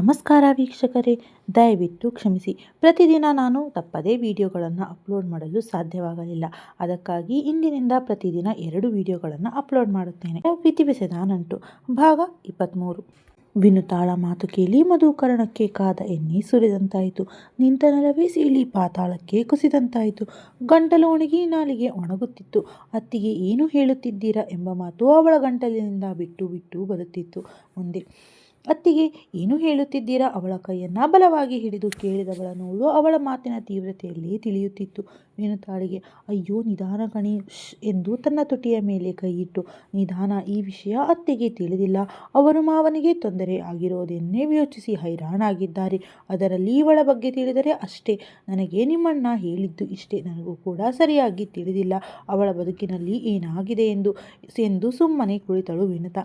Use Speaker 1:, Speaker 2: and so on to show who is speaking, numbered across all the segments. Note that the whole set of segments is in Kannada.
Speaker 1: ನಮಸ್ಕಾರ ವೀಕ್ಷಕರೇ, ದಯವಿಟ್ಟು ಕ್ಷಮಿಸಿ. ಪ್ರತಿದಿನ ನಾನು ತಪ್ಪದೇ ವಿಡಿಯೋಗಳನ್ನು ಅಪ್ಲೋಡ್ ಮಾಡಲು ಸಾಧ್ಯವಾಗಲಿಲ್ಲ. ಅದಕ್ಕಾಗಿ ಇಂದಿನಿಂದ ಪ್ರತಿದಿನ ಎರಡು ವಿಡಿಯೋಗಳನ್ನು ಅಪ್ಲೋಡ್ ಮಾಡುತ್ತೇನೆ. ವಿಧಿವೆಸೆದ ನಂಟು. ಭಾಗ ಇಪ್ಪತ್ತ್ಮೂರು ವಿನುತಾಳ ಮಾತು ಕೇಳಿ ಮಧುಕರಣಕ್ಕೆ ಕಾದ ಎಣ್ಣೆ ಸುರಿದಂತಾಯಿತು. ನಿಂತ ನೆಲವೇ ಸೀಳಿ ಪಾತಾಳಕ್ಕೆ ಕುಸಿದಂತಾಯಿತು. ಗಂಟಲು ಒಣಗಿ ನಾಲಿಗೆ ಒಣಗುತ್ತಿತ್ತು. ಅತ್ತಿಗೆ ಏನು ಹೇಳುತ್ತಿದ್ದೀರಾ ಎಂಬ ಮಾತು ಅವಳ ಗಂಟಲಿನಿಂದ ಬಿಟ್ಟು ಬಿಟ್ಟು ಬರುತ್ತಿತ್ತು. ಮುಂದೆ ಅತ್ತಿಗೆ, ಏನು ಹೇಳುತ್ತಿದ್ದೀರಾ? ಅವಳ ಕೈಯನ್ನು ಬಲವಾಗಿ ಹಿಡಿದು ಕೇಳಿದವಳ ನೋಡು. ಅವಳ ಮಾತಿನ ತೀವ್ರತೆಯಲ್ಲಿ ತಿಳಿಯುತ್ತಿತ್ತು. ವಿನುತಾಳಿಗೆ ಅಯ್ಯೋ, ನಿಧಾನ ಕಣಿ. ಎಂದು ತನ್ನ ತುಟಿಯ ಮೇಲೆ ಕೈಯಿಟ್ಟು, ನಿಧಾನ, ಈ ವಿಷಯ ಅತ್ತೆಗೆ ತಿಳಿದಿಲ್ಲ. ಅವರು ಮಾವನಿಗೆ ತೊಂದರೆ ಆಗಿರೋದನ್ನೇ ಯೋಚಿಸಿ ಹೈರಾಣಾಗಿದ್ದಾರೆ. ಅದರಲ್ಲಿ ಇವಳ ಬಗ್ಗೆ ತಿಳಿದರೆ ಅಷ್ಟೇ. ನನಗೆ ನಿಮ್ಮಣ್ಣ ಹೇಳಿದ್ದು ಇಷ್ಟೇ. ನನಗೂ ಕೂಡ ಸರಿಯಾಗಿ ತಿಳಿದಿಲ್ಲ. ಅವಳ ಬದುಕಿನಲ್ಲಿ ಏನಾಗಿದೆ ಎಂದು ಎಂದು ಸುಮ್ಮನೆ ಕುಳಿತಳು ವಿನುತಾ.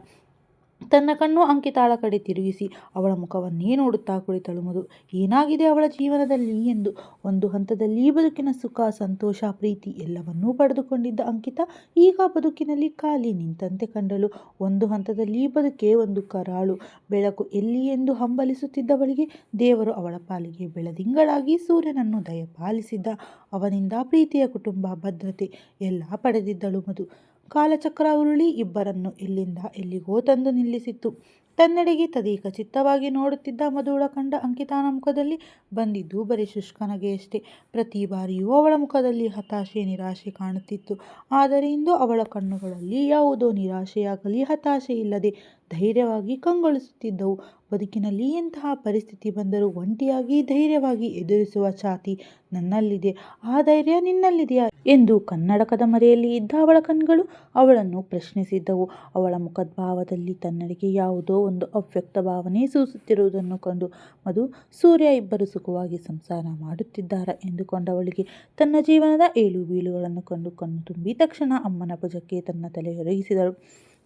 Speaker 1: ತನ್ನ ಕಣ್ಣು ಅಂಕಿತಾಳ ಕಡೆ ತಿರುಗಿಸಿ ಅವಳ ಮುಖವನ್ನೇ ನೋಡುತ್ತಾ ಕುಳಿತಳು ಮಧು ಏನಾಗಿದೆ ಅವಳ ಜೀವನದಲ್ಲಿ ಎಂದು ಒಂದು ಹಂತದಲ್ಲಿ ಬದುಕಿನ ಸುಖ, ಸಂತೋಷ, ಪ್ರೀತಿ ಎಲ್ಲವನ್ನೂ ಪಡೆದುಕೊಂಡಿದ್ದ ಅಂಕಿತ ಈಗ ಬದುಕಿನಲ್ಲಿ ಖಾಲಿ ನಿಂತಂತೆ ಕಂಡಳು. ಒಂದು ಹಂತದಲ್ಲಿ ಬದುಕೇ ಒಂದು ಕರಾಳು. ಬೆಳಕು ಎಲ್ಲಿ ಎಂದು ಹಂಬಲಿಸುತ್ತಿದ್ದವಳಿಗೆ ದೇವರು ಅವಳ ಪಾಲಿಗೆ ಬೆಳದಿಂಗಳಾಗಿ ಸೂರ್ಯನನ್ನು ದಯಪಾಲಿಸಿದ್ದ ಅವನಿಂದ ಪ್ರೀತಿಯ ಕುಟುಂಬ, ಭದ್ರತೆ ಎಲ್ಲ ಪಡೆದಿದ್ದಳು ಮಧು ಕಾಲಚಕ್ರ ಉರುಳಿ ಇಬ್ಬರನ್ನು ಇಲ್ಲಿಂದ ಎಲ್ಲಿಗೋ ತಂದು ನಿಲ್ಲಿಸಿತ್ತು. ತನ್ನೆಡೆಗೆ ತದೀಕ ಚಿತ್ತವಾಗಿ ನೋಡುತ್ತಿದ್ದ ಮಧುಳ ಕಂಡ ಅಂಕಿತಾನ ಮುಖದಲ್ಲಿ ಬಂದಿದ್ದು ಬರೀ ಶುಷ್ಕನಗೆಯಷ್ಟೇ ಪ್ರತಿ ಬಾರಿಯೂ ಅವಳ ಮುಖದಲ್ಲಿ ಹತಾಶೆ, ನಿರಾಶೆ ಕಾಣುತ್ತಿತ್ತು. ಆದರೆ ಇಂದು ಅವಳ ಕಣ್ಣುಗಳಲ್ಲಿ ಯಾವುದೋ ನಿರಾಶೆಯಾಗಲಿ ಹತಾಶೆ ಇಲ್ಲದೆ ಧೈರ್ಯವಾಗಿ ಕಂಗೊಳಿಸುತ್ತಿದ್ದವು. ಬದುಕಿನಲ್ಲಿ ಎಂತಹ ಪರಿಸ್ಥಿತಿ ಬಂದರೂ ಒಂಟಿಯಾಗಿ ಧೈರ್ಯವಾಗಿ ಎದುರಿಸುವ ಛಾತಿ ನನ್ನಲ್ಲಿದೆ. ಆ ಧೈರ್ಯ ನಿನ್ನಲ್ಲಿದೆಯಾ? ಎಂದು ಕನ್ನಡಕದ ಮರೆಯಲ್ಲಿ ಇದ್ದ ಅವಳ ಕಣ್ಗಳು ಅವಳನ್ನು ಪ್ರಶ್ನಿಸಿದ್ದವು. ಅವಳ ಮುಖದ್ಭಾವದಲ್ಲಿ ತನ್ನಡಿಗೆ ಯಾವುದೋ ಒಂದು ಅವ್ಯಕ್ತ ಭಾವನೆ ಸೂಸುತ್ತಿರುವುದನ್ನು ಕಂಡು ಮಧು, ಸೂರ್ಯ ಇಬ್ಬರು ಸುಖವಾಗಿ ಸಂಸಾರ ಮಾಡುತ್ತಿದ್ದಾರಾ ಎಂದುಕೊಂಡವಳಿಗೆ ತನ್ನ ಜೀವನದ ಏಳು ಬೀಳುಗಳನ್ನು ಕಂಡು ಕಣ್ಣು ತುಂಬಿ ತಕ್ಷಣ ಅಮ್ಮನ ಭುಜಕ್ಕೆ ತನ್ನ ತಲೆ ಒರಗಿಸಿದಳು.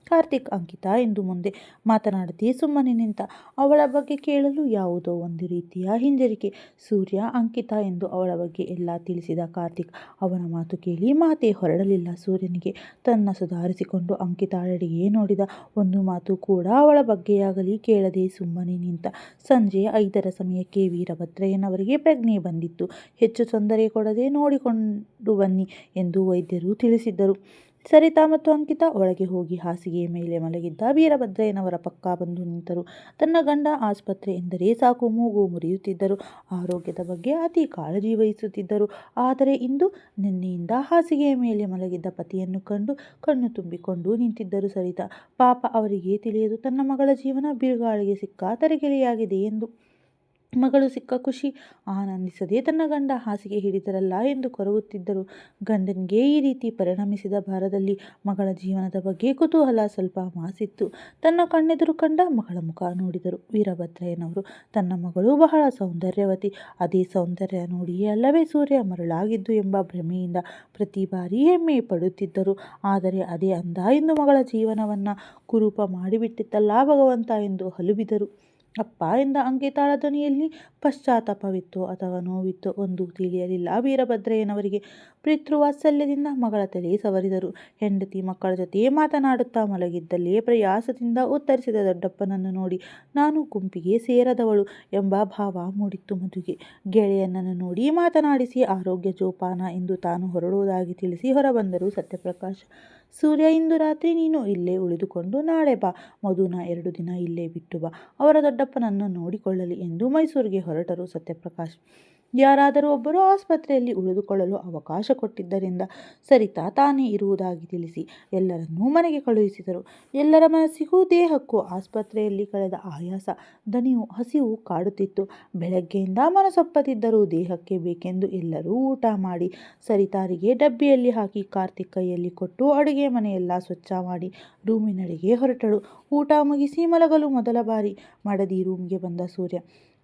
Speaker 1: ಕಾರ್ತಿಕ್ ಅಂಕಿತಾ ಎಂದು ಮುಂದೆ ಮಾತನಾಡದೆ ಸುಮ್ಮನೆ ನಿಂತ ಅವಳ ಬಗ್ಗೆ ಕೇಳಲು ಯಾವುದೋ ಒಂದು ರೀತಿಯ ಹಿಂಜರಿಕೆ. ಸೂರ್ಯ, ಅಂಕಿತಾ ಎಂದು ಅವಳ ಬಗ್ಗೆ ಎಲ್ಲ ತಿಳಿಸಿದ ಕಾರ್ತಿಕ್ ಅವನ ಮಾತು ಕೇಳಿ ಮಾತೇ ಹೊರಡಲಿಲ್ಲ. ಸೂರ್ಯನಿಗೆ ತನ್ನ ಸುಧಾರಿಸಿಕೊಂಡು ಅಂಕಿತಾಳೆಡೆಗೆ ನೋಡಿದ ಒಂದು ಮಾತು ಕೂಡ ಅವಳ ಬಗ್ಗೆಯಾಗಲಿ ಕೇಳದೆ ಸುಮ್ಮನೆ ನಿಂತ ಸಂಜೆ ಐದರ ಸಮಯಕ್ಕೆ ವೀರಭದ್ರಯ್ಯನವರಿಗೆ ಪ್ರಜ್ಞೆ ಬಂದಿತ್ತು. ಹೆಚ್ಚು ತೊಂದರೆ ಕೊಡದೆ ನೋಡಿಕೊಂಡು ಬನ್ನಿ ಎಂದು ವೈದ್ಯರು ತಿಳಿಸಿದ್ದರು. ಸರಿತಾ ಮತ್ತು ಅಂಕಿತಾ ಒಳಗೆ ಹೋಗಿ ಹಾಸಿಗೆಯ ಮೇಲೆ ಮಲಗಿದ್ದ ವೀರಭದ್ರಯ್ಯನವರ ಪಕ್ಕ ಬಂದು ನಿಂತರು. ತನ್ನ ಗಂಡ ಆಸ್ಪತ್ರೆ ಎಂದರೆ ಸಾಕು ಮೂಗು ಮುರಿಯುತ್ತಿದ್ದರು. ಆರೋಗ್ಯದ ಬಗ್ಗೆ ಅತಿ ಕಾಳಜಿ ವಹಿಸುತ್ತಿದ್ದರು. ಆದರೆ ಇಂದು ನಿನ್ನೆಯಿಂದ ಹಾಸಿಗೆಯ ಮೇಲೆ ಮಲಗಿದ್ದ ಪತಿಯನ್ನು ಕಂಡು ಕಣ್ಣು ತುಂಬಿಕೊಂಡು ನಿಂತಿದ್ದರು ಸರಿತಾ. ಪಾಪ ಅವರಿಗೆ ತಿಳಿಯದು ತನ್ನ ಮಗಳ ಜೀವನ ಬಿರುಗಾಳಿಗೆ ಸಿಕ್ಕ ತರಗೆಲೆಯಾಗಿದೆ ಎಂದು ಮಗಳು ಸಿಕ್ಕ ಖುಷಿ ಆನಂದಿಸದೆ ತನ್ನ ಗಂಡ ಹಾಸಿಗೆ ಹಿಡಿದರಲ್ಲ ಎಂದು ಕೊರಗುತ್ತಿದ್ದರು. ಗಂಡನಿಗೆ ಈ ರೀತಿ ಪರಿಣಮಿಸಿದ ಭಾರದಲ್ಲಿ ಮಗಳ ಜೀವನದ ಬಗ್ಗೆ ಕುತೂಹಲ ಸ್ವಲ್ಪ ಮಾಸಿತ್ತು. ತನ್ನ ಕಣ್ಣೆದುರು ಕಂಡ ಮಗಳ ಮುಖ ನೋಡಿದರು. ವೀರಭದ್ರಯ್ಯನವರು, ತನ್ನ ಮಗಳು ಬಹಳ ಸೌಂದರ್ಯವತಿ. ಅದೇ ಸೌಂದರ್ಯ ನೋಡಿಯೇ ಅಲ್ಲವೇ ಸೂರ್ಯ ಮರಳಾಗಿದ್ದು ಎಂಬ ಭ್ರಮೆಯಿಂದ ಪ್ರತಿ ಬಾರಿ ಹೆಮ್ಮೆ ಪಡುತ್ತಿದ್ದರು. ಆದರೆ ಅದೇ ಅಂದ ಎಂದು ಮಗಳ ಜೀವನವನ್ನು ಕುರೂಪ ಮಾಡಿಬಿಟ್ಟಿತ್ತಲ್ಲ ಭಗವಂತ ಎಂದು ಹಲುಬಿದರು. ಅಪ್ಪ ಎಂದ ಅಂಕಿತಾಳ ಧ್ವನಿಯಲ್ಲಿ ಪಶ್ಚಾತ್ತಾಪವಿತ್ತೋ. ಅಥವಾ ನೋವಿತ್ತೋ ಒಂದು ತಿಳಿಯಲಿಲ್ಲ. ವೀರಭದ್ರಯ್ಯನವರಿಗೆ ಪಿತೃವಾತ್ಸಲ್ಯದಿಂದ ಮಗಳ ತಲೆ ಸವರಿದರು. ಹೆಂಡತಿ ಮಕ್ಕಳ ಜೊತೆ ಮಾತನಾಡುತ್ತಾ ಮಲಗಿದ್ದಲ್ಲಿಯೇ ಪ್ರಯಾಸದಿಂದ ಉತ್ತರಿಸಿದ ದೊಡ್ಡಪ್ಪನನ್ನು ನೋಡಿ, ನಾನು ಗುಂಪಿಗೆ ಸೇರದವಳು ಎಂಬ ಭಾವ ಮೂಡಿತ್ತು ಮಧುಗೆ ಗೆಳೆಯನನ್ನು ನೋಡಿ ಮಾತನಾಡಿಸಿ, ಆರೋಗ್ಯ ಜೋಪಾನ ಎಂದು ತಾನು ಹೊರಡುವುದಾಗಿ ತಿಳಿಸಿ ಹೊರಬಂದರು ಸತ್ಯಪ್ರಕಾಶ್. ಸೂರ್ಯ, ಇಂದು ರಾತ್ರಿ ನೀನು ಇಲ್ಲೇ ಉಳಿದುಕೊಂಡು ನಾಳೆ ಬಾ. ಮಧುನ ಎರಡು ದಿನ ಇಲ್ಲೇ ಬಿಟ್ಟು ಬಾ. ಅವರ ದೊಡ್ಡಪ್ಪನನ್ನು ನೋಡಿಕೊಳ್ಳಲಿ ಎಂದು ಮೈಸೂರಿಗೆ ಹೊರಟರು ಸತ್ಯಪ್ರಕಾಶ್. ಯಾರಾದರೂ ಒಬ್ಬರು ಆಸ್ಪತ್ರೆಯಲ್ಲಿ ಉಳಿದುಕೊಳ್ಳಲು ಅವಕಾಶ ಕೊಟ್ಟಿದ್ದರಿಂದ ಸರಿತಾ ತಾನೇ ಇರುವುದಾಗಿ ತಿಳಿಸಿ ಎಲ್ಲರನ್ನೂ ಮನೆಗೆ ಕಳುಹಿಸಿದರು. ಎಲ್ಲರ ಮನಸ್ಸಿಗೂ, ದೇಹಕ್ಕೂ ಆಸ್ಪತ್ರೆಯಲ್ಲಿ ಕಳೆದ ಆಯಾಸ ದನಿಯು ಹಸಿವು ಕಾಡುತ್ತಿತ್ತು. ಬೆಳಗ್ಗೆಯಿಂದ ಮನಸೊಪ್ಪದಿದ್ದರೂ ದೇಹಕ್ಕೆ ಬೇಕೆಂದು ಎಲ್ಲರೂ ಊಟ ಮಾಡಿ ಸರಿತಾರಿಗೆ ಡಬ್ಬಿಯಲ್ಲಿ ಹಾಕಿ ಕಾರ್ತಿಕ್ ಕೈಯಲ್ಲಿ ಕೊಟ್ಟು ಅಡುಗೆ ಮನೆಯೆಲ್ಲ ಸ್ವಚ್ಛ ಮಾಡಿ ರೂಮಿನಡೆಗೆ ಹೊರಟಳು. ಊಟ ಮುಗಿಸಿ ಮಲಗಲು ಮೊದಲ ಬಾರಿ ಮಡದಿ ರೂಮ್ಗೆ ಬಂದ ಸೂರ್ಯ.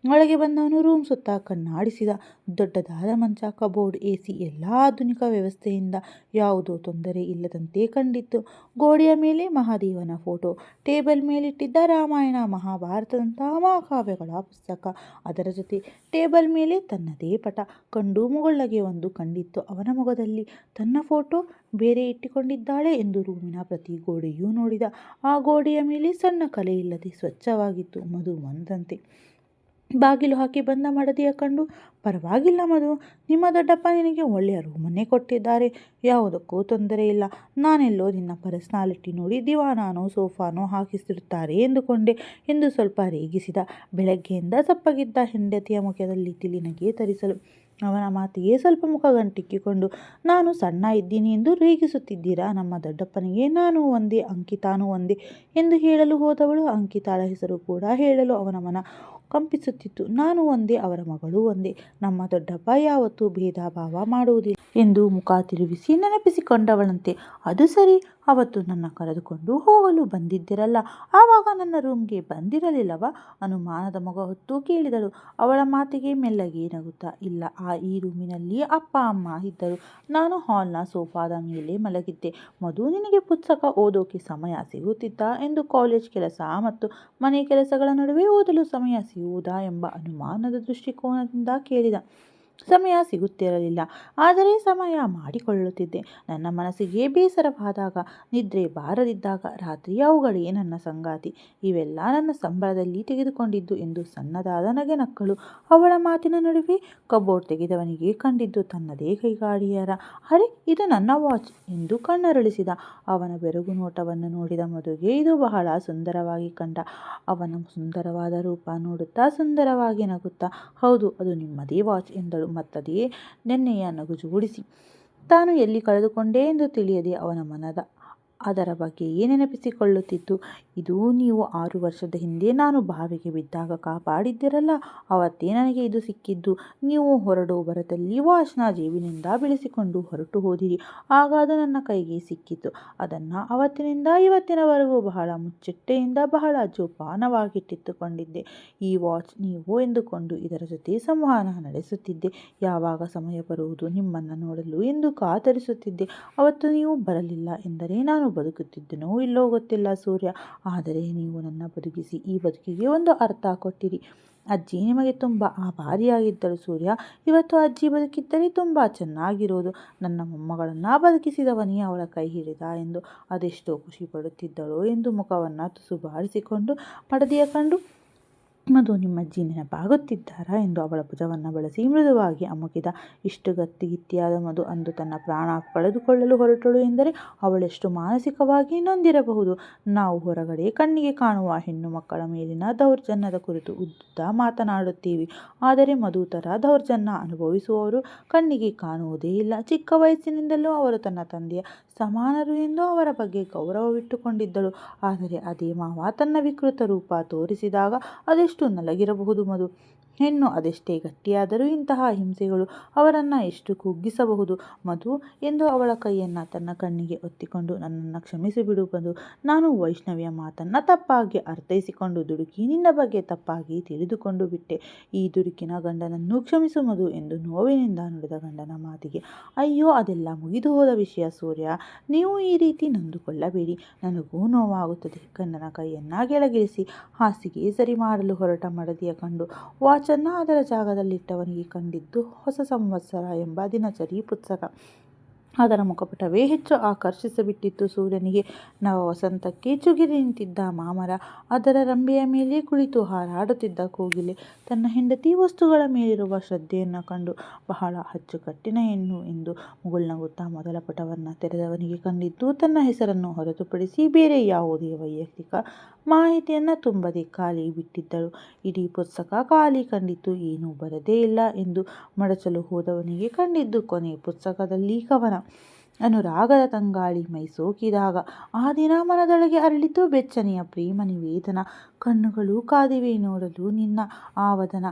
Speaker 1: ಒಳಗೆ ಬಂದವನು ರೂಮ್ ಸುತ್ತ ಕಣ್ಣಾಡಿಸಿದ ದೊಡ್ಡದಾದ ಮಂಚ ಕಬೋರ್ಡ್ ಎ ಸಿ ಎಲ್ಲ ಆಧುನಿಕ ವ್ಯವಸ್ಥೆಯಿಂದ ಯಾವುದೋ ತೊಂದರೆ ಇಲ್ಲದಂತೆ ಕಂಡಿತ್ತು. ಗೋಡೆಯ ಮೇಲೆ ಮಹಾದೇವನ ಫೋಟೋ ಟೇಬಲ್ ಮೇಲಿಟ್ಟಿದ್ದ ರಾಮಾಯಣ, ಮಹಾಭಾರತದಂತಹ ಮಹಾಕಾವ್ಯಗಳ ಪುಸ್ತಕ. ಅದರ ಜೊತೆ ಟೇಬಲ್ ಮೇಲೆ ತನ್ನದೇ ಪಟ, ಕಂಡು ಮುಗೊಳ್ಳಗೆ ಒಂದು ಕಂಡಿತ್ತು. ಅವನ ಮೊಗದಲ್ಲಿ ತನ್ನ ಫೋಟೋ ಬೇರೆ ಇಟ್ಟುಕೊಂಡಿದ್ದಾಳೆ ಎಂದು ರೂಮಿನ ಪ್ರತಿ ಗೋಡೆಯೂ ನೋಡಿದ. ಆ ಗೋಡೆಯ ಮೇಲೆ ಸಣ್ಣ ಕಲೆ ಇಲ್ಲದೆ ಸ್ವಚ್ಛವಾಗಿತ್ತು. ಮಧು ಬಾಗಿಲು ಹಾಕಿ ಬಂದ ಮಡದಿಯ ಕಂಡು, ಪರವಾಗಿಲ್ಲ ಮಧು, ನಿಮ್ಮ ದೊಡ್ಡಪ್ಪ ನಿನಗೆ ಒಳ್ಳೆಯ ರೂಮನ್ನೇ ಕೊಟ್ಟಿದ್ದಾರೆ. ಯಾವುದಕ್ಕೂ ತೊಂದರೆ ಇಲ್ಲ. ನಾನೆಲ್ಲೋ ನಿನ್ನ ಪರ್ಸ್ನಾಲಿಟಿ ನೋಡಿ ದಿವಾನಾನೋ, ಸೋಫಾನೋ ಹಾಕಿಸಿರುತ್ತಾರೆ ಎಂದುಕೊಂಡೆ. ಎಂದು ಸ್ವಲ್ಪ ರೇಗಿಸಿದ, ಬೆಳಗ್ಗೆಯಿಂದ ಸಪ್ಪಗಿದ್ದ ಹೆಂಡತಿಯ ಮುಖದಲ್ಲಿ ತಿಳಿನಗೆ ತರಿಸಲು ಅವನ ಮಾತಿಗೆ ಸ್ವಲ್ಪ ಮುಖ ಗಂಟಿಕ್ಕಿಕೊಂಡು, ನಾನು ಸಣ್ಣ ಇದ್ದೀನಿ ಎಂದು ರೇಗಿಸುತ್ತಿದ್ದೀರಾ? ನಮ್ಮ ದೊಡ್ಡಪ್ಪನಿಗೆ ನಾನು ಒಂದೇ, ಅಂಕಿತಾನು ಒಂದೇ ಎಂದು ಹೇಳಲು ಹೋದವಳು. ಅಂಕಿತಾಳ ಹೆಸರು ಕೂಡ ಹೇಳಲು ಅವನ ಮನ ಕಂಪಿಸುತ್ತಿತ್ತು. ನಾನು ಒಂದೇ ಅವರ ಮಗಳು ಒಂದೇ. ನಮ್ಮ ದೊಡ್ಡಪ್ಪ ಯಾವತ್ತೂ ಭೇದ ಭಾವ ಮಾಡುವುದಿಲ್ಲ. ಎಂದು ಮುಖ ತಿರುಗಿಸಿ ನೆನಪಿಸಿಕೊಂಡವಳಂತೆ. ಅದು ಸರಿ, ಅವತ್ತು ನನ್ನ ಕರೆದುಕೊಂಡು ಹೋಗಲು ಬಂದಿದ್ದಿರಲ್ಲ, ಆವಾಗ ನನ್ನ ರೂಮ್ಗೆ ಬಂದಿರಲಿಲ್ಲವ? ಅನುಮಾನದ ಮಗ ಹೊತ್ತು ಕೇಳಿದಳು. ಅವಳ ಮಾತಿಗೆ ಮೆಲ್ಲಗೆ ನಗುತ್ತಾ, ಇಲ್ಲ, ಆ ಈ ರೂಮಿನಲ್ಲಿ ಅಪ್ಪ, ಅಮ್ಮ ಇದ್ದರು. ನಾನು ಹಾಲ್ನ ಸೋಫಾದ ಮೇಲೆ ಮಲಗಿದ್ದೆ. ಮಧು ನಿನಗೆ ಪುಸ್ತಕ ಓದೋಕೆ ಸಮಯ ಸಿಗುತ್ತಿದ್ದ ಎಂದು ಕಾಲೇಜ್ ಕೆಲಸ ಮತ್ತು ಮನೆ ಕೆಲಸಗಳ ನಡುವೆ ಓದಲು ಸಮಯ ಸಿಗುವುದಾ ಎಂಬ ಅನುಮಾನದ ದೃಷ್ಟಿಕೋನದಿಂದ ಕೇಳಿದ. ಸಮಯ ಸಿಗುತ್ತಿರಲಿಲ್ಲ. ಆದರೆ ಸಮಯ ಮಾಡಿಕೊಳ್ಳುತ್ತಿದ್ದೆ. ನನ್ನ ಮನಸ್ಸಿಗೆ ಬೇಸರವಾದಾಗ, ನಿದ್ರೆ ಬಾರದಿದ್ದಾಗ ರಾತ್ರಿ ಅವುಗಳೇ ನನ್ನ ಸಂಗಾತಿ. ಇವೆಲ್ಲ ನನ್ನ ಸಂಬಳದಲ್ಲಿ ತೆಗೆದುಕೊಂಡಿದ್ದು ಎಂದು ಸಣ್ಣದಾದ ನಗೆ ನಕ್ಕಳು ಅವಳ ಮಾತಿನ ನಡುವೆ ಕಬೋರ್ಡ್ ತೆಗೆದವನಿಗೆ ಕಂಡಿದ್ದು ತನ್ನದೇ ಕೈಗಾಡಿಯರ ಅರೆ, ಇದು ನನ್ನ ವಾಚ್ ಎಂದು ಕಣ್ಣರಳಿಸಿದ. ಅವನ ಬೆರಗು ನೋಟವನ್ನು ನೋಡಿದ ಮದುವೆ ಇದು ಬಹಳ ಸುಂದರವಾಗಿ ಕಂಡ. ಅವನ ಸುಂದರವಾದ ರೂಪ ನೋಡುತ್ತಾ ಸುಂದರವಾಗಿ ನಗುತ್ತಾ, ಹೌದು, ಅದು ನಿಮ್ಮದೇ ವಾಚ್ ಎಂದಳು. ಮತ್ತದೇ ನೆನ್ನೆಯ ನಗು ಜೋಡಿಸಿ ತಾನು ಎಲ್ಲಿ ಕಳೆದುಕೊಂಡೆ ಎಂದು ತಿಳಿಯದೆ ಅವನ ಮನದ ಅದರ ಬಗ್ಗೆಯೇ ನೆನಪಿಸಿಕೊಳ್ಳುತ್ತಿತ್ತು ಇದು ನೀವು ಆರು ವರ್ಷದ ಹಿಂದೆ ನಾನು ಬಾವಿಗೆ ಬಿದ್ದಾಗ ಕಾಪಾಡಿದ್ದಿರಲ್ಲ, ಅವತ್ತೇ ನನಗೆ ಇದು ಸಿಕ್ಕಿದ್ದು. ನೀವು ಹೊರಡೋ ಬರದಲ್ಲಿ ವಾಚ್ನ ಜೇಬಿನಿಂದ ಬೆಳೆಸಿಕೊಂಡು ಹೊರಟು ಹೋದಿರಿ, ಆಗ ಅದು ನನ್ನ ಕೈಗೆ ಸಿಕ್ಕಿತು. ಅದನ್ನು ಅವತ್ತಿನಿಂದ ಇವತ್ತಿನವರೆಗೂ ಬಹಳ ಮುಚ್ಚಟ್ಟೆಯಿಂದ ಬಹಳ ಜೋಪಾನವಾಗಿಟ್ಟಿತ್ತುಕೊಂಡಿದ್ದೆ ಈ ವಾಚ್ ನೀವು ಎಂದುಕೊಂಡು ಇದರ ಜೊತೆ ಸಂವಹನ ನಡೆಸುತ್ತಿದ್ದೆ. ಯಾವಾಗ ಸಮಯ ಬರುವುದು ನಿಮ್ಮನ್ನು ನೋಡಲು ಎಂದು ಕಾತರಿಸುತ್ತಿದ್ದೆ. ಅವತ್ತು ನೀವು ಬರಲಿಲ್ಲ ಎಂದರೆ ನಾನು ಬದುಕುತ್ತಿದ್ದೆನೋ ಇಲ್ಲೋ ಗೊತ್ತಿಲ್ಲ ಸೂರ್ಯ. ಆದರೆ ನೀವು ನನ್ನ ಬದುಕಿಸಿ ಈ ಬದುಕಿಗೆ ಒಂದು ಅರ್ಥ ಕೊಟ್ಟಿರಿ. ಅಜ್ಜಿ ನಿಮಗೆ ತುಂಬ ಆಭಾರಿಯಾಗಿದ್ದಳು ಸೂರ್ಯ. ಇವತ್ತು ಅಜ್ಜಿ ಬದುಕಿದ್ದರೆ ತುಂಬ ಚೆನ್ನಾಗಿರೋದು. ನನ್ನ ಮೊಮ್ಮಗಳನ್ನು ಬದುಕಿಸಿದವನೇ ಅವಳ ಕೈ ಹಿಡಿದ ಎಂದು ಅದೆಷ್ಟೋ ಖುಷಿ ಪಡುತ್ತಿದ್ದಳು ಎಂದು ಮುಖವನ್ನು ತುಸು ಬಾರಿಸಿಕೊಂಡು ಪಡೆದಿಯ ಕಂಡು ಮಧು ನಿಮ್ಮಜ್ಜಿ ನೆನಪಾಗುತ್ತಿದ್ದಾರಾ ಎಂದು ಅವಳ ಭುಜವನ್ನು ಬಳಸಿ ಮೃದುವಾಗಿ ಅಮುಗಿದ, ಇಷ್ಟು ಗತ್ತಿಗಿತ್ತಿಯಾದ ಮಧು ಅಂದು ತನ್ನ ಪ್ರಾಣ ಕಳೆದುಕೊಳ್ಳಲು ಹೊರಟಳು ಎಂದರೆ ಅವಳೆಷ್ಟು ಮಾನಸಿಕವಾಗಿ ನೊಂದಿರಬಹುದು. ನಾವು ಹೊರಗಡೆ ಕಣ್ಣಿಗೆ ಕಾಣುವ ಹೆಣ್ಣು ಮಕ್ಕಳ ಮೇಲಿನ ದೌರ್ಜನ್ಯದ ಕುರಿತು ಉದ್ದ ಮಾತನಾಡುತ್ತೀವಿ. ಆದರೆ ಮಧು ಥರ ದೌರ್ಜನ್ಯ ಅನುಭವಿಸುವವರು ಕಣ್ಣಿಗೆ ಕಾಣುವುದೇ ಇಲ್ಲ. ಚಿಕ್ಕ ವಯಸ್ಸಿನಿಂದಲೂ ಅವರು ತನ್ನ ತಂದೆಯ ಸಮಾನರು ಎಂದು ಅವರ ಬಗ್ಗೆ ಗೌರವವಿಟ್ಟುಕೊಂಡಿದ್ದಳು. ಆದರೆ ಅದೇ ಮಾವ ತನ್ನ ವಿಕೃತ ರೂಪ ತೋರಿಸಿದಾಗ ಅದೆಷ್ಟು ನಲಗಿರಬಹುದು ಮಧು. ಹೆಣ್ಣು ಅದೆಷ್ಟೇ ಗಟ್ಟಿಯಾದರೂ ಇಂತಹ ಹಿಂಸೆಗಳು ಅವರನ್ನು ಎಷ್ಟು ಕುಗ್ಗಿಸಬಹುದು? ಮಧು ಎಂದು ಅವಳ ಕೈಯನ್ನು ತನ್ನ ಕಣ್ಣಿಗೆ ಒತ್ತಿಕೊಂಡು ನನ್ನನ್ನು ಕ್ಷಮಿಸಿಬಿಡು ಬಿಡುವುದು ನಾನು ವೈಷ್ಣವಿಯ ಮಾತನ್ನು ತಪ್ಪಾಗಿ ಅರ್ಥೈಸಿಕೊಂಡು ದುಡುಕಿ ನಿನ್ನ ಬಗ್ಗೆ ತಪ್ಪಾಗಿ ತಿಳಿದುಕೊಂಡು ಬಿಟ್ಟೆ. ಈ ದುಡುಕಿನ ಗಂಡನನ್ನು ಕ್ಷಮಿಸು ಮಧು ಎಂದು ನೋವಿನಿಂದ ನುಡಿದ ಗಂಡನ ಮಾತಿಗೆ, ಅಯ್ಯೋ, ಅದೆಲ್ಲ ಮುಗಿದು ಹೋದ ವಿಷಯ ಸೂರ್ಯ. ನೀವು ಈ ರೀತಿ ನಂದುಕೊಳ್ಳಬೇಡಿ. ನನಗೂ ನೋವಾಗುತ್ತದೆ. ಗಂಡನ ಕೈಯನ್ನು ಕೆಳಗಿಳಿಸಿ ಹಾಸಿಗೆ ಸರಿ ಮಾಡಲು ಹೊರಟ ಮಡದಿಯ ಕಂಡು ವಾಚನ್ನು ಅದರ ಜಾಗದಲ್ಲಿಟ್ಟವನಿಗೆ ಕಂಡಿದ್ದು ಹೊಸ ಸಂವತ್ಸರ ಎಂಬ ದಿನಚರಿ ಪುಸ್ತಕ. ಅದರ ಮುಖಪುಟವೇ ಹೆಚ್ಚು ಆಕರ್ಷಿಸಿಬಿಟ್ಟಿತ್ತು ಸೂರ್ಯನಿಗೆ. ನವ ವಸಂತಕ್ಕೆ ಚುಗಿರಿ ನಿಂತಿದ್ದ ಮಾಮರ ಅದರ ರಂಬೆಯ ಮೇಲೆ ಕುಳಿತು ಹಾರಾಡುತ್ತಿದ್ದ ಕೋಗಿಲೆ. ತನ್ನ ಹೆಂಡತಿ ವಸ್ತುಗಳ ಮೇಲಿರುವ ಶ್ರದ್ಧೆಯನ್ನು ಕಂಡು ಬಹಳ ಅಚ್ಚುಕಟ್ಟಿನ ಹೆಣ್ಣು ಎಂದು ಮುಗುಳ್ನಗುತ್ತಾ ಮೊದಲ ಪುಟವನ್ನು ತೆರೆದವನಿಗೆ ಕಂಡಿದ್ದು ತನ್ನ ಹೆಸರನ್ನು ಹೊರತುಪಡಿಸಿ ಬೇರೆ ಯಾವುದೇ ವೈಯಕ್ತಿಕ ಮಾಹಿತಿಯನ್ನು ತುಂಬದೆ ಖಾಲಿ ಬಿಟ್ಟಿದ್ದಳು. ಇಡೀ ಪುಸ್ತಕ ಖಾಲಿ ಕಂಡಿತ್ತು, ಏನೂ ಬರದೇ ಇಲ್ಲ ಎಂದು ಮಡಚಲು ಹೋದವನಿಗೆ ಕಂಡಿದ್ದು ಕೊನೆ ಪುಸ್ತಕದಲ್ಲಿ ಕವನ. ಅನುರಾಗದ ತಂಗಾಳಿ ಮೈ ಸೋಕಿದಾಗ ಆ ದಿನ ಮನದೊಳಗೆ ಅರಳಿತು ಬೆಚ್ಚನೆಯ ಪ್ರೇಮ ನಿವೇದನ. ಕಣ್ಣುಗಳು ಕಾದಿವೆ ನೋಡಲು ನಿನ್ನ ಆವದನ.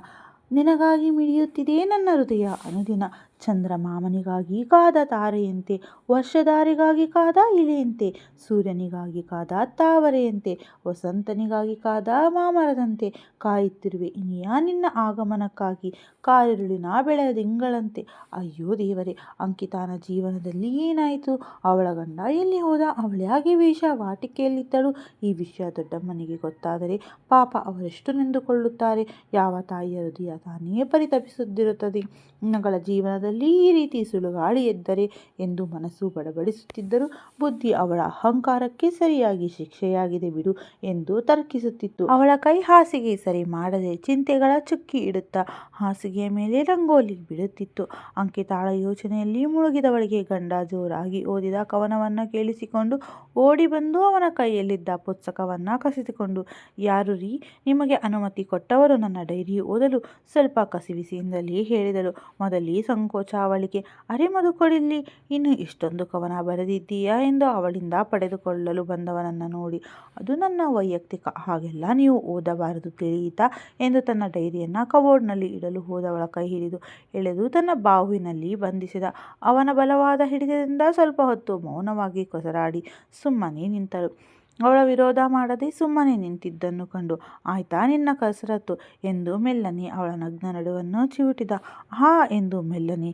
Speaker 1: ನಿನಗಾಗಿ ಮಿಡಿಯುತ್ತಿದೆ ನನ್ನ ಹೃದಯ ಅನುದಿನ. ಚಂದ್ರಮಾಮನಿಗಾಗಿ ಕಾದ ತಾರೆಯಂತೆ, ವರ್ಷಧಾರಿಗಾಗಿ ಕಾದ ಇಲೆಯಂತೆ, ಸೂರ್ಯನಿಗಾಗಿ ಕಾದ ತಾವರೆಯಂತೆ, ವಸಂತನಿಗಾಗಿ ಕಾದ ಮಾಮರದಂತೆ, ಕಾಯುತ್ತಿರುವೆ ಇನಿಯ ನಿನ್ನ ಆಗಮನಕ್ಕಾಗಿ, ಕಾರಿರುಳಿನ ಬೆಳದಿಂಗಳಂತೆ ಅಯ್ಯೋ ದೇವರೇ, ಅಂಕಿತಾನ ಜೀವನದಲ್ಲಿ ಏನಾಯಿತು? ಅವಳ ಗಂಡ ಎಲ್ಲಿ ಹೋದ? ಅವಳ್ಯಾಗಿ ವೇಷ ವಾಟಿಕೆಯಲ್ಲಿದ್ದಳು. ಈ ವಿಷಯ ದೊಡ್ಡಮ್ಮನಿಗೆ ಗೊತ್ತಾದರೆ ಪಾಪ ಅವರೆಷ್ಟು ನೆಂದುಕೊಳ್ಳುತ್ತಾರೆ? ಯಾವ ತಾಯಿಯ ಹೃದಯ ತಾನೇ ಪರಿತಪಿಸುತ್ತಿರುತ್ತದೆ? ಮಗಳ ಜೀವನದಲ್ಲಿ ಈ ರೀತಿ ಸುಳುಗಾಳಿ ಎದ್ದರೆ ಎಂದು ಮನಸ್ಸು ಬಡಬಡಿಸುತ್ತಿದ್ದರು ಬುದ್ಧಿ ಅವಳ ಅಹಂಕಾರಕ್ಕೆ ಸರಿಯಾಗಿ ಶಿಕ್ಷೆಯಾಗಿದೆ ಬಿಡು ಎಂದು ತರ್ಕಿಸುತ್ತಿತ್ತು. ಅವಳ ಕೈ ಹಾಸಿಗೆ ಸರಿ ಮಾಡದೆ ಚಿಂತೆಗಳ ಚುಕ್ಕಿ ಇಡುತ್ತಾ ಹಾಸಿಗೆಯ ಮೇಲೆ ರಂಗೋಲಿ ಬಿಡುತ್ತಿತ್ತು. ಅಂಕಿತಾಳ ಯೋಚನೆಯಲ್ಲಿ ಮುಳುಗಿದವಳಿಗೆ ಗಂಡ ಜೋರಾಗಿ ಓದಿದ ಕವನವನ್ನು ಕೇಳಿಸಿಕೊಂಡು ಓಡಿ ಬಂದು ಅವನ ಕೈಯಲ್ಲಿದ್ದ ಪುಸ್ತಕವನ್ನ ಕಸಿದುಕೊಂಡು, ಯಾರು ರೀ? ನಿಮಗೆ ಅನುಮತಿ ಕೊಟ್ಟವರು ನನ್ನ ಡೈರಿ ಓದಲು? ಸ್ವಲ್ಪ ಕಸಿವಿಸಿಯಿಂದಲೇ ಹೇಳಿದಳು. ಮೊದಲೇ ಸಂಕೋಚ ಅವಳಿಗೆ, ಅರೆ ಮದುಕೊಡಿಲ್ಲಿ ಇನ್ನು ಇಷ್ಟೊಂದು ಕವನ ಬರೆದಿದ್ದೀಯಾ? ಎಂದು ಅವಳಿಂದ ಪಡೆದುಕೊಳ್ಳಲು ಬಂದವನನ್ನು ನೋಡಿ, ಅದು ನನ್ನ ವೈಯಕ್ತಿಕ, ಹಾಗೆಲ್ಲ ನೀವು ಓದಬಾರದು ತಿಳಿಯಿತಾ? ಎಂದು ತನ್ನ ಡೈರಿಯನ್ನು ಕಬೋರ್ಡ್ನಲ್ಲಿ ಇಡಲು ಹೋದವಳ ಕೈ ಹಿಡಿದು ಎಳೆದು ತನ್ನ ಬಾಹುವಿನಲ್ಲಿ ಬಂಧಿಸಿದ. ಅವನ ಬಲವಾದ ಹಿಡಿತದಿಂದ ಸ್ವಲ್ಪ ಹೊತ್ತು ಮೌನವಾಗಿ ಕೊಸರಾಡಿ ಸುಮ್ಮನೆ ನಿಂತಳು. ಅವಳ ವಿರೋಧ ಮಾಡದೆ ಸುಮ್ಮನೆ ನಿಂತಿದ್ದನ್ನು ಕಂಡು, ಆಯ್ತಾ ನಿನ್ನ ಕಸರತ್ತು? ಎಂದು ಮೆಲ್ಲನೆ ಅವಳ ನಗ್ನ ನಡುವನ್ನು ಚಿವುಟಿದ ಹಾ, ಎಂದು ಮೆಲ್ಲನೆ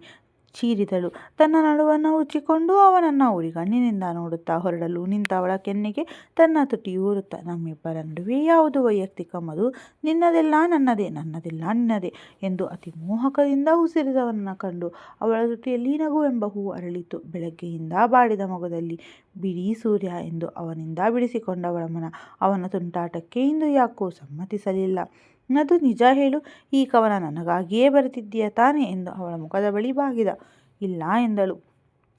Speaker 1: ಚೀರಿದಳು. ತನ್ನ ನಡುವನ್ನು ಉಚ್ಚಿಕೊಂಡು ಅವನನ್ನು ಉರಿಗಣ್ಣಿನಿಂದ ನೋಡುತ್ತಾ ಹೊರಡಲು ನಿಂತವಳ ಕೆನ್ನೆಗೆ ತನ್ನ ತುಟಿಯೂರುತ್ತ ನಮ್ಮಿಬ್ಬರ ನಡುವೆ ಯಾವುದು ವೈಯಕ್ತಿಕ ಮದು? ನಿನ್ನದೆಲ್ಲ ನನ್ನದೇ, ನನ್ನದೆಲ್ಲ ನಿನ್ನದೇ ಎಂದು ಅತಿ ಮೋಹಕದಿಂದ ಉಸಿರಿದವನನ್ನು ಕಂಡು ಅವಳ ತುಟಿಯಲ್ಲಿ ನಗುವೆಂಬ ಹೂ ಅರಳಿತು. ಬೆಳಗ್ಗೆಯಿಂದ ಬಾಡಿದ ಮೊಗದಲ್ಲಿ ಬಿಡಿ ಸೂರ್ಯ ಎಂದು ಅವನಿಂದ ಬಿಡಿಸಿಕೊಂಡವಳ ಮನ. ಅವನ ತುಂಟಾಟಕ್ಕೆ ಇಂದು ಯಾಕೋ ಸಮ್ಮತಿಸಲಿಲ್ಲ. ಅದು ನಿಜ ಹೇಳು ಈ ಕವನ ನನಗಾಗಿಯೇ ಬರೆದಿದ್ದೀಯ ತಾನೆ ಎಂದು ಅವಳ ಮುಖದ ಬಳಿ ಬಾಗಿದ. ಇಲ್ಲ ಎಂದಳು.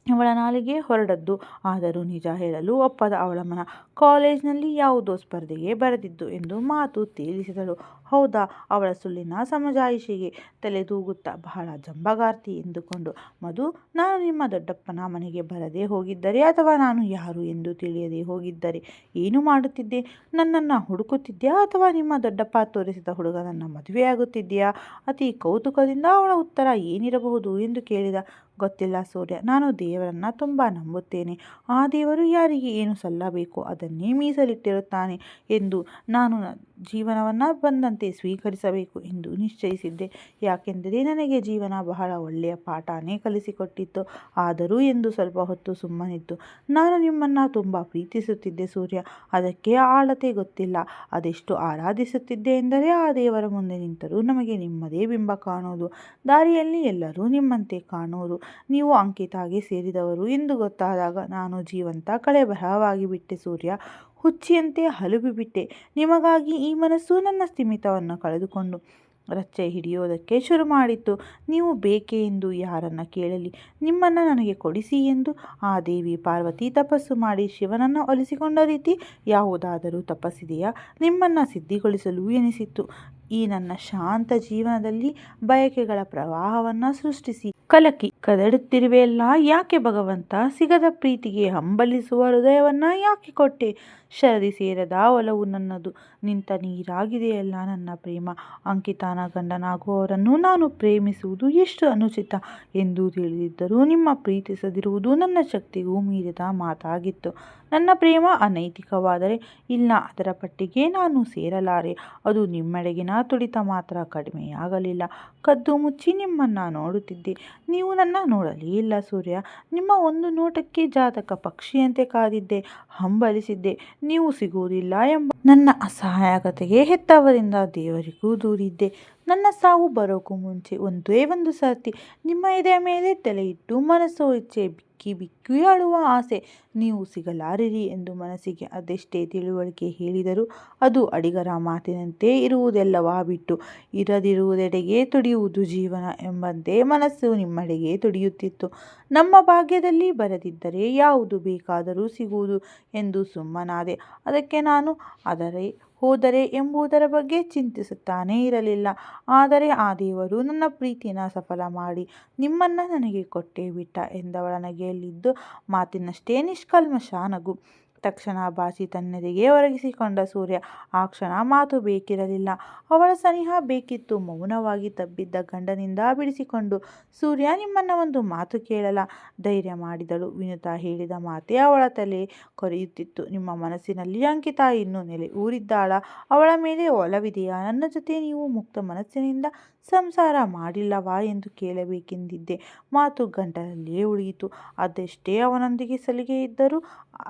Speaker 1: ಅವಳ ನಾಲಿಗೆ ಹೊರಡದ್ದು. ಆದರೂ ನಿಜ ಹೇಳಲು ಒಪ್ಪದ ಅವಳ ಮನ. ಕಾಲೇಜ್ನಲ್ಲಿ ಯಾವುದೋ ಸ್ಪರ್ಧೆಗೆ ಬರೆದಿದ್ದು ಎಂದು ಮಾತು ತೇಲಿಸಿದಳು. ಹೌದಾ? ಅವಳ ಸುಳ್ಳಿನ ಸಮಜಾಯಿಷಿಗೆ ತಲೆದೂಗುತ್ತಾ ಬಹಳ ಜಂಬಗಾರ್ತಿ ಎಂದುಕೊಂಡು, ಮಧು, ನಾನು ನಿಮ್ಮ ದೊಡ್ಡಪ್ಪನ ಮನೆಗೆ ಬರದೇ ಹೋಗಿದ್ದರೆ ಅಥವಾ ನಾನು ಯಾರು ಎಂದು ತಿಳಿಯದೆ ಹೋಗಿದ್ದರೆ ಏನು ಮಾಡುತ್ತಿದ್ದೆ? ನನ್ನನ್ನು ಹುಡುಕುತ್ತಿದ್ಯಾ ಅಥವಾ ನಿಮ್ಮ ದೊಡ್ಡಪ್ಪ ತೋರಿಸಿದ ಹುಡುಗನನ್ನು ಮದುವೆಯಾಗುತ್ತಿದ್ದೀಯಾ ಅತಿ ಕೌತುಕದಿಂದ ಅವಳ ಉತ್ತರ ಏನಿರಬಹುದು ಎಂದು ಕೇಳಿದ. ಗೊತ್ತಿಲ್ಲ ಸೂರ್ಯ, ನಾನು ದೇವರನ್ನ ತುಂಬ ನಂಬುತ್ತೇನೆ. ಆ ದೇವರು ಯಾರಿಗೆ ಏನು ಸಲ್ಲಬೇಕು ಅದನ್ನೇ ಮೀಸಲಿಟ್ಟಿರುತ್ತಾನೆ ಎಂದು ನಾನು ಜೀವನವನ್ನು ಬಂದಂತೆ ಸ್ವೀಕರಿಸಬೇಕು ಎಂದು ನಿಶ್ಚಯಿಸಿದ್ದೆ. ಯಾಕೆಂದರೆ ನನಗೆ ಜೀವನ ಬಹಳ ಒಳ್ಳೆಯ ಪಾಠನೇ ಕಲಿಸಿಕೊಟ್ಟಿತ್ತು. ಆದರೂ ಎಂದು ಸ್ವಲ್ಪ ಹೊತ್ತು ಸುಮ್ಮನಿತ್ತು. ನಾನು ನಿಮ್ಮನ್ನು ತುಂಬ ಪ್ರೀತಿಸುತ್ತಿದ್ದೆ ಸೂರ್ಯ. ಅದಕ್ಕೆ ಆಳತೆ ಗೊತ್ತಿಲ್ಲ. ಅದೆಷ್ಟು ಆರಾಧಿಸುತ್ತಿದ್ದೆ ಎಂದರೆ ಆ ದೇವರ ಮುಂದೆ ನಿಂತರೂ ನಮಗೆ ನಿಮ್ಮದೇ ಬಿಂಬ ಕಾಣೋದು. ದಾರಿಯಲ್ಲಿ ಎಲ್ಲರೂ ನಿಮ್ಮಂತೆ ಕಾಣುವುದು ನೀವು ಅಂಕಿತಾಗೆ ಸೇರಿದವರು ಎಂದು ಗೊತ್ತಾದಾಗ ನಾನು ಜೀವಂತ ಕಳೆಬರಹವಾಗಿ ಬಿಟ್ಟೆ ಸೂರ್ಯ. ಹುಚ್ಚಿಯಂತೆ ಹಲುಬಿಬಿಟ್ಟೆ ನಿಮಗಾಗಿ ಈ ಮನಸ್ಸು ನನ್ನ ಸ್ಥಿಮಿತವನ್ನು ಕಳೆದುಕೊಂಡು. ರಚ್ಚೆ ಹಿಡಿಯೋದಕ್ಕೆ ಶುರು ಮಾಡಿತ್ತು. ನೀವು ಬೇಕೆ ಎಂದು ಯಾರನ್ನ ಕೇಳಲಿ. ನಿಮ್ಮನ್ನು ನನಗೆ ಕೊಡಿಸಿ ಎಂದು ಆ ದೇವಿ ಪಾರ್ವತಿ ತಪಸ್ಸು ಮಾಡಿ ಶಿವನನ್ನು ಒಲಿಸಿಕೊಂಡ ರೀತಿ ಯಾವುದಾದರೂ ತಪಸ್ಸಿದೆಯಾ? ನಿಮ್ಮನ್ನು ಸಿದ್ಧಿಗೊಳಿಸಲು ಎನಿಸಿತ್ತು. ಈ ನನ್ನ ಶಾಂತ ಜೀವನದಲ್ಲಿ ಬಯಕೆಗಳ ಪ್ರವಾಹವನ್ನು ಸೃಷ್ಟಿಸಿ. ಕಲಕಿ ಕದಡುತ್ತಿರುವೆಯಲ್ಲ, ಯಾಕೆ ಭಗವಂತ ಸಿಗದ ಪ್ರೀತಿಗೆ ಹಂಬಲಿಸುವ ಹೃದಯವನ್ನ ಯಾಕೆ ಕೊಟ್ಟೆ? ಶರದಿ ಸೇರದ ಒಲವು ನನ್ನದು, ನಿಂತ ನೀರಾಗಿದೆಯಲ್ಲ ನನ್ನ ಪ್ರೇಮ. ಅಂಕಿತಾನ ಗಂಡನಾಗುವವರನ್ನು ನಾನು ಪ್ರೇಮಿಸುವುದು ಎಷ್ಟು ಅನುಚಿತ ಎಂದು ತಿಳಿದಿದ್ದರೂ ನಿಮ್ಮ ಪ್ರೀತಿಸದಿರುವುದು ನನ್ನ ಶಕ್ತಿಗೂ ಮೀರಿದ ಮಾತಾಗಿತ್ತು. ನನ್ನ ಪ್ರೇಮ ಅನೈತಿಕವಾದರೆ ಇಲ್ಲ, ಅದರ ಪಟ್ಟಿಗೆ ನಾನು ಸೇರಲಾರೆ. ಅದು ನಿಮ್ಮೆಡೆಗಿನ ತುಡಿತ ಮಾತ್ರ, ಕಡಿಮೆಯಾಗಲಿಲ್ಲ. ಕದ್ದು ಮುಚ್ಚಿ ನಿಮ್ಮನ್ನು ನೋಡುತ್ತಿದ್ದೆ. ನೀವು ನನ್ನ ನೋಡಲೇ ಇಲ್ಲ ಸೂರ್ಯ. ನಿಮ್ಮ ಒಂದು ನೋಟಕ್ಕೆ ಜಾತಕ ಪಕ್ಷಿಯಂತೆ ಕಾದಿದ್ದೆ, ಹಂಬಲಿಸಿದ್ದೆ. ನೀವು ಸಿಗುವುದಿಲ್ಲ ಎಂಬ ನನ್ನ ಅಸಹಾಯಕತೆಗೆ ಹೆತ್ತವರಿಂದ ದೇವರಿಗೂ ದೂರಿದ್ದೆ. ನನ್ನ ಸಾವು ಬರೋಕ್ಕೂ ಮುಂಚೆ ಒಂದೇ ಒಂದು ಸರ್ತಿ ನಿಮ್ಮ ಎದೆಯ ಮೇಲೆ ತಲೆಯಿಟ್ಟು ಮನಸ್ಸು ಇಚ್ಛೆ ಬಿಕ್ಕಿ ಬಿಕ್ಕಿ ಆಸೆ. ನೀವು ಸಿಗಲಾರಿರಿ ಎಂದು ಮನಸ್ಸಿಗೆ ಅದೆಷ್ಟೇ ತಿಳುವಳಿಕೆ ಹೇಳಿದರೂ ಅದು ಅಡಿಗರ ಮಾತಿನಂತೆ ಇರುವುದೆಲ್ಲವಾ ಬಿಟ್ಟು ಇರದಿರುವುದೆಡೆಗೆ ತುಡಿಯುವುದು ಜೀವನ ಎಂಬಂತೆ ಮನಸ್ಸು ನಿಮ್ಮಡೆಗೆ ತುಡಿಯುತ್ತಿತ್ತು. ನಮ್ಮ ಭಾಗ್ಯದಲ್ಲಿ ಬರೆದಿದ್ದರೆ ಯಾವುದು ಬೇಕಾದರೂ ಸಿಗುವುದು ಎಂದು ಸುಮ್ಮನಾದೆ. ಅದಕ್ಕೆ ನಾನು ಆದರೆ ಹೋದರೆ ಎಂಬುದರ ಬಗ್ಗೆ ಚಿಂತಿಸುತ್ತಾನೇ ಇರಲಿಲ್ಲ. ಆದರೆ ಆ ದೇವರು, ನನ್ನ ಪ್ರೀತಿನ ಸಫಲ ಮಾಡಿ, ನಿಮ್ಮನ್ನು ನನಗೆ ಕೊಟ್ಟೇ, ಬಿಟ್ಟ ಎಂದವಳ ನಗೆಯಲ್ಲಿದ್ದು ಮಾತಿನಷ್ಟೇ ನಿಷ್ಕಲ್ಮಶ ನಗು. ತಕ್ಷಣ ಬಾಸಿ ತನ್ನೆದೆಗೆ ಒರಗಿಸಿಕೊಂಡ ಸೂರ್ಯ, ಆ ಕ್ಷಣ ಮಾತು ಬೇಕಿರಲಿಲ್ಲ. ಅವಳ ಸನಿಹ ಬೇಕಿತ್ತು. ಮೌನವಾಗಿ ತಬ್ಬಿದ್ದ ಗಂಡನಿಂದ ಬಿಡಿಸಿಕೊಂಡು ಸೂರ್ಯ ನಿಮ್ಮನ್ನ ಒಂದು ಮಾತು ಕೇಳಲ ಧೈರ್ಯ ಮಾಡಿದಳು. ವಿನುತಾ ಹೇಳಿದ ಮಾತೇ ಅವಳ ತಲೆ ಕೊರೆಯುತ್ತಿತ್ತು. ನಿಮ್ಮ ಮನಸ್ಸಿನಲ್ಲಿ ಅಂಕಿತ ಇನ್ನೂ ನೆಲೆ ಊರಿದ್ದಾಳ. ಅವಳ ಮೇಲೆ ಒಲವಿದೆಯಾ? ನನ್ನ ಜೊತೆ ನೀವು ಮುಕ್ತ ಮನಸ್ಸಿನಿಂದ ಸಂಸಾರ ಮಾಡಿಲ್ಲವಾ ಎಂದು ಕೇಳಬೇಕೆಂದಿದ್ದೆ. ಮಾತು ಗಂಟಲಲ್ಲೇ ಉಳಿಯಿತು. ಅದೆಷ್ಟೇ ಅವನೊಂದಿಗೆ ಸಲಿಗೆ ಇದ್ದರೂ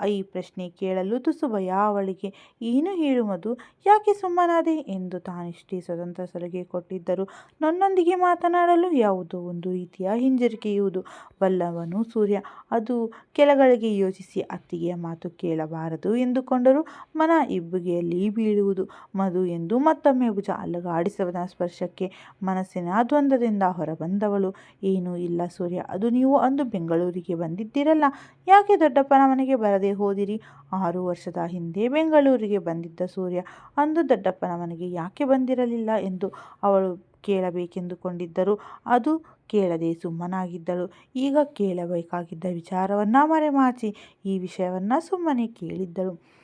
Speaker 1: ಈ ಪ್ರಶ್ನೆ ಕೇಳಲು ತುಸು ಭಯ ಅವಳಿಗೆ, ಏನು ಹೇಳುವುದು ಯಾಕೆ ಸುಮ್ಮನಾದೆ? ಎಂದು ತಾನಿಷ್ಟೇ ಸ್ವತಂತ್ರ ಸಲಿಗೆ ಕೊಟ್ಟಿದ್ದರು. ನನ್ನೊಂದಿಗೆ ಮಾತನಾಡಲು ಯಾವುದೋ ಒಂದು ರೀತಿಯ ಹಿಂಜರಿಕೆಯುವುದು. ಬಲ್ಲವನು ಸೂರ್ಯ, ಅದು ಕೆಲಗಳಿಗೆ ಯೋಚಿಸಿ ಅತ್ತಿಗೆಯ ಮಾತು ಕೇಳಬಾರದು ಎಂದುಕೊಂಡರು. ಮನ ಇಬ್ಬುಗೆಯಲ್ಲಿ ಬೀಳುವುದು ಮಧು ಎಂದು ಮತ್ತೊಮ್ಮೆ ಭುಜ ಅಲ್ಲಗಾಡಿಸುವ ಸ್ಪರ್ಶಕ್ಕೆ ಮನಸ್ಸಿನ ದ್ವಂದ್ವದಿಂದ ಹೊರಬಂದವಳು. ಏನೂ ಇಲ್ಲ ಸೂರ್ಯ. ಅದು ನೀವು ಅಂದು ಬೆಂಗಳೂರಿಗೆ ಬಂದಿದ್ದೀರಲ್ಲ. ಯಾಕೆ ದೊಡ್ಡಪ್ಪನ ಮನೆಗೆ ಬರದೆ ಹೋದಿರಿ? ಆರು ವರ್ಷದ ಹಿಂದೆ ಬೆಂಗಳೂರಿಗೆ ಬಂದಿದ್ದ ಸೂರ್ಯ ಅಂದು ದೊಡ್ಡಪ್ಪನ ಮನೆಗೆ ಯಾಕೆ ಬಂದಿರಲಿಲ್ಲ ಎಂದು ಅವಳು ಕೇಳಬೇಕೆಂದುಕೊಂಡಿದ್ದರು. ಅದು ಕೇಳದೆ ಸುಮ್ಮನಾಗಿದ್ದಳು. ಈಗ ಕೇಳಬೇಕಾಗಿದ್ದ ವಿಚಾರವನ್ನು ಮರೆಮಾಚಿ, ಈ ವಿಷಯವನ್ನು ಸುಮ್ಮನೆ ಕೇಳಿದ್ದಳು.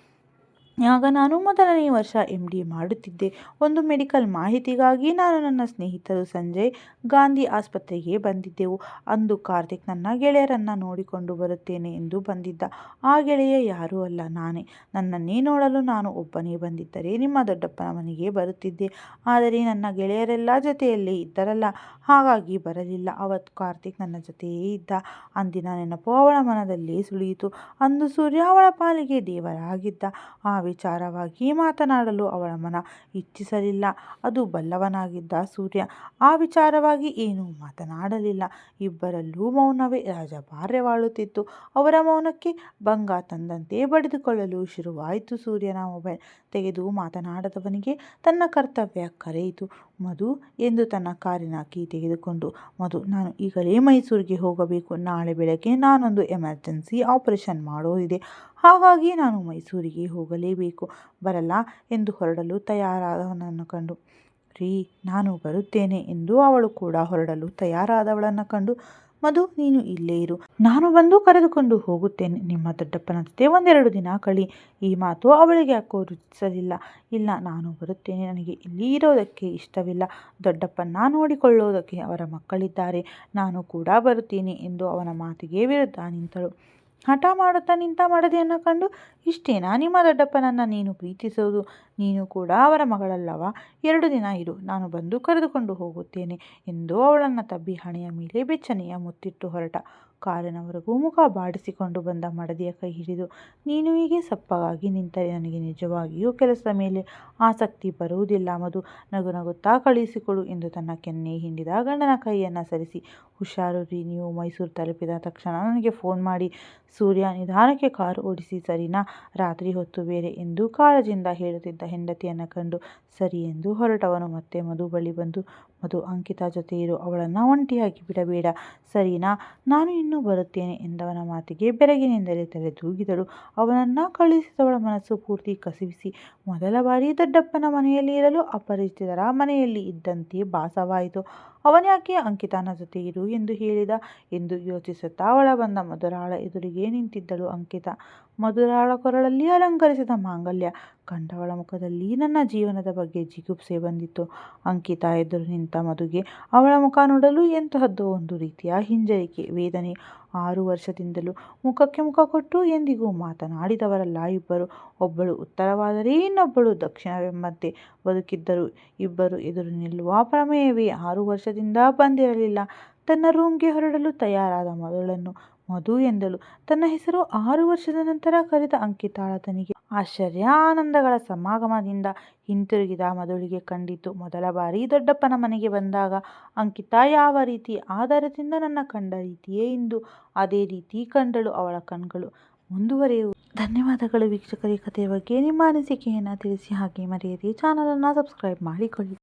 Speaker 1: ಆಗ ನಾನು ಮೊದಲನೇ ವರ್ಷ ಎಂ ಡಿ ಮಾಡುತ್ತಿದ್ದೆ. ಒಂದು ಮೆಡಿಕಲ್ ಮಾಹಿತಿಗಾಗಿ ನಾನು ನನ್ನ ಸ್ನೇಹಿತರು ಸಂಜಯ್ ಗಾಂಧಿ ಆಸ್ಪತ್ರೆಗೆ ಬಂದಿದ್ದೆವು. ಅಂದು ಕಾರ್ತಿಕ್ ನನ್ನ ಗೆಳೆಯರನ್ನು ನೋಡಿಕೊಂಡು ಬರುತ್ತೇನೆ ಎಂದು ಬಂದಿದ್ದ. ಆ ಗೆಳೆಯ ಯಾರೂ ಅಲ್ಲ, ನಾನೇ. ನನ್ನನ್ನೇ ನೋಡಲು ನಾನು ಒಬ್ಬನೇ ಬಂದಿದ್ದರೆ ನಿಮ್ಮ ದೊಡ್ಡಪ್ಪನ ಮನೆಗೆ ಬರುತ್ತಿದ್ದೆ. ಆದರೆ ನನ್ನ ಗೆಳೆಯರೆಲ್ಲ ಜೊತೆಯಲ್ಲೇ ಇದ್ದರಲ್ಲ, ಹಾಗಾಗಿ ಬರಲಿಲ್ಲ. ಅವತ್ತು ಕಾರ್ತಿಕ್ ನನ್ನ ಜೊತೆಯೇ ಇದ್ದ. ಅಂದಿನ ನೆನಪು ಅವಳ ಮನದಲ್ಲಿ ಸುಳಿಯಿತು. ಅಂದು ಸೂರ್ಯ ಅವಳ ಪಾಲಿಗೆ ದೇವರಾಗಿದ್ದ. ಆ ವಿಚಾರವಾಗಿ ಮಾತನಾಡಲು ಅವಳ ಮನ ಇಚ್ಛಿಸಲಿಲ್ಲ. ಅದು ಬಲ್ಲವನಾಗಿದ್ದ ಸೂರ್ಯ ಆ ವಿಚಾರವಾಗಿ ಏನೂ ಮಾತನಾಡಲಿಲ್ಲ. ಇಬ್ಬರಲ್ಲೂ ಮೌನವೇ ರಾಜಭಾರ್ಯವಾಳುತ್ತಿತ್ತು ಅವರ ಮೌನಕ್ಕೆ ಭಂಗ ತಂದಂತೆ ಬಡಿದುಕೊಳ್ಳಲು ಶುರುವಾಯಿತು ಸೂರ್ಯನ ಮೊಬೈಲ್. ತೆಗೆದು ಮಾತನಾಡದವನಿಗೆ ತನ್ನ ಕರ್ತವ್ಯ ಕರೆಯಿತು. ಮಧು ಎಂದು ತನ್ನ ಕಾರಿನ ಕೀ ತೆಗೆದುಕೊಂಡು, ಮಧು, ನಾನು ಈಗಲೇ ಮೈಸೂರಿಗೆ ಹೋಗಬೇಕು. ನಾಳೆ ಬೆಳಗ್ಗೆ ನಾನೊಂದು ಎಮರ್ಜೆನ್ಸಿ ಆಪರೇಷನ್ ಮಾಡೋದಿದೆ. ಹಾಗಾಗಿ ನಾನು ಮೈಸೂರಿಗೆ ಹೋಗಲೇಬೇಕು. ಬರಲ್ಲ ಎಂದು ಹೊರಡಲು ತಯಾರಾದವನನ್ನು ಕಂಡು. ರೀ, ನಾನು ಬರುತ್ತೇನೆ ಎಂದು ಅವಳು ಕೂಡ ಹೊರಡಲು ತಯಾರಾದವಳನ್ನು ಕಂಡು. ಮಧು, ನೀನು ಇಲ್ಲೇ ಇರು. ನಾನು ಬಂದು ಕರೆದುಕೊಂಡು ಹೋಗುತ್ತೇನೆ. ನಿಮ್ಮ ದೊಡ್ಡಪ್ಪನ ಜೊತೆ ಒಂದೆರಡು ದಿನ ಕಳಿ. ಈ ಮಾತು ಅವಳಿಗೆ ಯಾಕೋ ರುಚಿಸಲಿಲ್ಲ. ಇಲ್ಲ, ನಾನು ಬರುತ್ತೇನೆ. ನನಗೆ ಇಲ್ಲಿ ಇರೋದಕ್ಕೆ ಇಷ್ಟವಿಲ್ಲ. ದೊಡ್ಡಪ್ಪನ ನೋಡಿಕೊಳ್ಳೋದಕ್ಕೆ ಅವರ ಮಕ್ಕಳಿದ್ದಾರೆ. ನಾನು ಕೂಡ ಬರುತ್ತೇನೆ ಎಂದು ಅವನ ಮಾತಿಗೆ ವಿರುದ್ಧ ನಿಂತಳು. ಹಠ ಮಾಡುತ್ತಾ ನಿಂತ ಮಡದಿಯನ್ನು ಕಂಡು, ಇಷ್ಟೇನಾ ನಿಮ್ಮ ದೊಡ್ಡಪ್ಪನನ್ನು ನೀನು ಪ್ರೀತಿಸೋದು ನೀನು ಕೂಡ ಅವರ ಮಗಳಲ್ಲವ? ಎರಡು ದಿನ ಇರು, ನಾನು ಬಂದು ಕರೆದುಕೊಂಡು ಹೋಗುತ್ತೇನೆ ಎಂದು ಅವಳನ್ನು ತಬ್ಬಿ ಹಣೆಯ ಮೇಲೆ ಬೆಚ್ಚನೆಯ ಮುತ್ತಿಟ್ಟು ಹೊರಟ. ಕಾರಿನವರೆಗೂ ಮುಖ ಬಾಡಿಸಿಕೊಂಡು ಬಂದ ಮಡದಿಯ ಕೈ ಹಿಡಿದು, ನೀನು ಹೀಗೆ ಸಪ್ಪಗಾಗಿ ನಿಂತರೆ ನನಗೆ ನಿಜವಾಗಿಯೂ ಕೆಲಸದ ಮೇಲೆ ಆಸಕ್ತಿ ಬರುವುದಿಲ್ಲ. ಮದು ನಗು ನಗುತ್ತಾ ಕಳುಹಿಸಿಕೊಡು ಎಂದು ತನ್ನ ಕೆನ್ನೆ ಹಿಂಡಿದ ಗಂಡನ ಕೈಯನ್ನು ಸರಿಸಿ. ಹುಷಾರು ರೀ, ನೀವು ಮೈಸೂರು ತಲುಪಿದ ತಕ್ಷಣ ನನಗೆ ಫೋನ್ ಮಾಡಿ. ಸೂರ್ಯ, ನಿಧಾನಕ್ಕೆ ಕಾರು ಓಡಿಸಿ. ಸರಿನಾ? ರಾತ್ರಿ ಹೊತ್ತು ಬೇರೆ ಎಂದು ಕಾಳಜಿಯಿಂದ ಹೇಳುತ್ತಿದ್ದ ಹೆಂಡತಿಯನ್ನು ಕಂಡು, ಸರಿ ಎಂದು ಹೊರಟವನು ಮತ್ತೆ ಮಧು ಬಳಿ ಬಂದು ಮಧು ಅಂಕಿತಾ ಜೊತೆ ಇರು ಅವಳನ್ನು ಒಂಟಿಯಾಗಿ ಬಿಡಬೇಡ. ಸರಿನಾ, ನಾನು ಇನ್ನೂ ಬರುತ್ತೇನೆ ಎಂದವನ ಮಾತಿಗೆ ಬೆರಗಿನಿಂದಲೇ ತಲೆ ತೂಗಿದಳು. ಅವನನ್ನು ಕಳುಹಿಸಿದವಳ ಮನಸ್ಸು ಪೂರ್ತಿ ಕಸಿವಿಸಿ. ಮೊದಲ ಬಾರಿ ದೊಡ್ಡಪ್ಪನ ಮನೆಯಲ್ಲಿ ಇರಲು ಅಪರಿಚಿತರ ಮನೆಯಲ್ಲಿ ಇದ್ದಂತೆ ಭಾಸವಾಯಿತು. ಅವನ್ಯಾಕೆ ಅಂಕಿತಾನ ಜೊತೆ ಇರು ಎಂದು ಹೇಳಿದ? ಎಂದು ಯೋಚಿಸುತ್ತಾ ಅವಳ ಬಂದ ಮಧುರಾಳ ಎದುರಿಗೆ ನಿಂತಿದ್ದಳು ಅಂಕಿತ. ಮಧುರಾಳ ಕೊರಳಲ್ಲಿ ಅಲಂಕರಿಸಿದ ಮಾಂಗಲ್ಯ. ಕಂಡವಳ ಮುಖದಲ್ಲಿ ನನ್ನ ಜೀವನದ ಬಗ್ಗೆ ಜಿಗುಪ್ಸೆ ಬಂದಿತ್ತು. ಅಂಕಿತಾ ಎದುರು ನಿಂತ ಮಧುಗೆ, ಅವಳ ಮುಖ ನೋಡಲು ಎಂತಹದ್ದು ಒಂದು ರೀತಿಯ ಹಿಂಜರಿಕೆ, ವೇದನೆ. ಆರು ವರ್ಷದಿಂದಲೂ ಮುಖಕ್ಕೆ ಮುಖ ಕೊಟ್ಟು ಎಂದಿಗೂ ಮಾತನಾಡಿದವರಲ್ಲ ಇಬ್ಬರು. ಒಬ್ಬಳು ಉತ್ತರವಾದರೆ ಇನ್ನೊಬ್ಬಳು ದಕ್ಷಿಣವೆಂಬಂತೆ ಬದುಕಿದ್ದರು. ಇಬ್ಬರು ಎದುರು ನಿಲ್ಲುವ ಪ್ರಮೇಯವೇ ಆರು ವರ್ಷದಿಂದ ಬಂದಿರಲಿಲ್ಲ. ತನ್ನ ರೂಮ್ಗೆ ಹೊರಡಲು ತಯಾರಾದ ಮಧುಳನ್ನು ಮಧು ಎಂದಳು. ತನ್ನ ಹೆಸರು ಆರು ವರ್ಷದ ನಂತರ ಕರೆದ ಅಂಕಿತಾಳ ತನಿಗೆ ಆಶ್ಚರ್ಯ ಆನಂದಗಳ ಸಮಾಗಮದಿಂದ ಹಿಂತಿರುಗಿದ ಮಧುಳಿಗೆ ಕಂಡಿತು. ಮೊದಲ ಬಾರಿ ದೊಡ್ಡಪ್ಪನ ಮನೆಗೆ ಬಂದಾಗ ಅಂಕಿತ ಯಾವ ರೀತಿ ಆಧಾರದಿಂದ ನನ್ನ ಕಂಡ ರೀತಿಯೇ ಇಂದು ಅದೇ ರೀತಿ ಕಂಡಳು ಅವಳ ಕಣ್ಗಳು. ಮುಂದುವರಿಯುವುದು. ಧನ್ಯವಾದಗಳು ವೀಕ್ಷಕರೇ. ಕಥೆಯ ಬಗ್ಗೆ ನಿಮ್ಮ ಅನಿಸಿಕೆಯನ್ನು ತಿಳಿಸಿ ಹಾಗೆ ಮರೆಯದೆ ಚಾನಲನ್ನು ಸಬ್ಸ್ಕ್ರೈಬ್ ಮಾಡಿಕೊಳ್ಳಿ.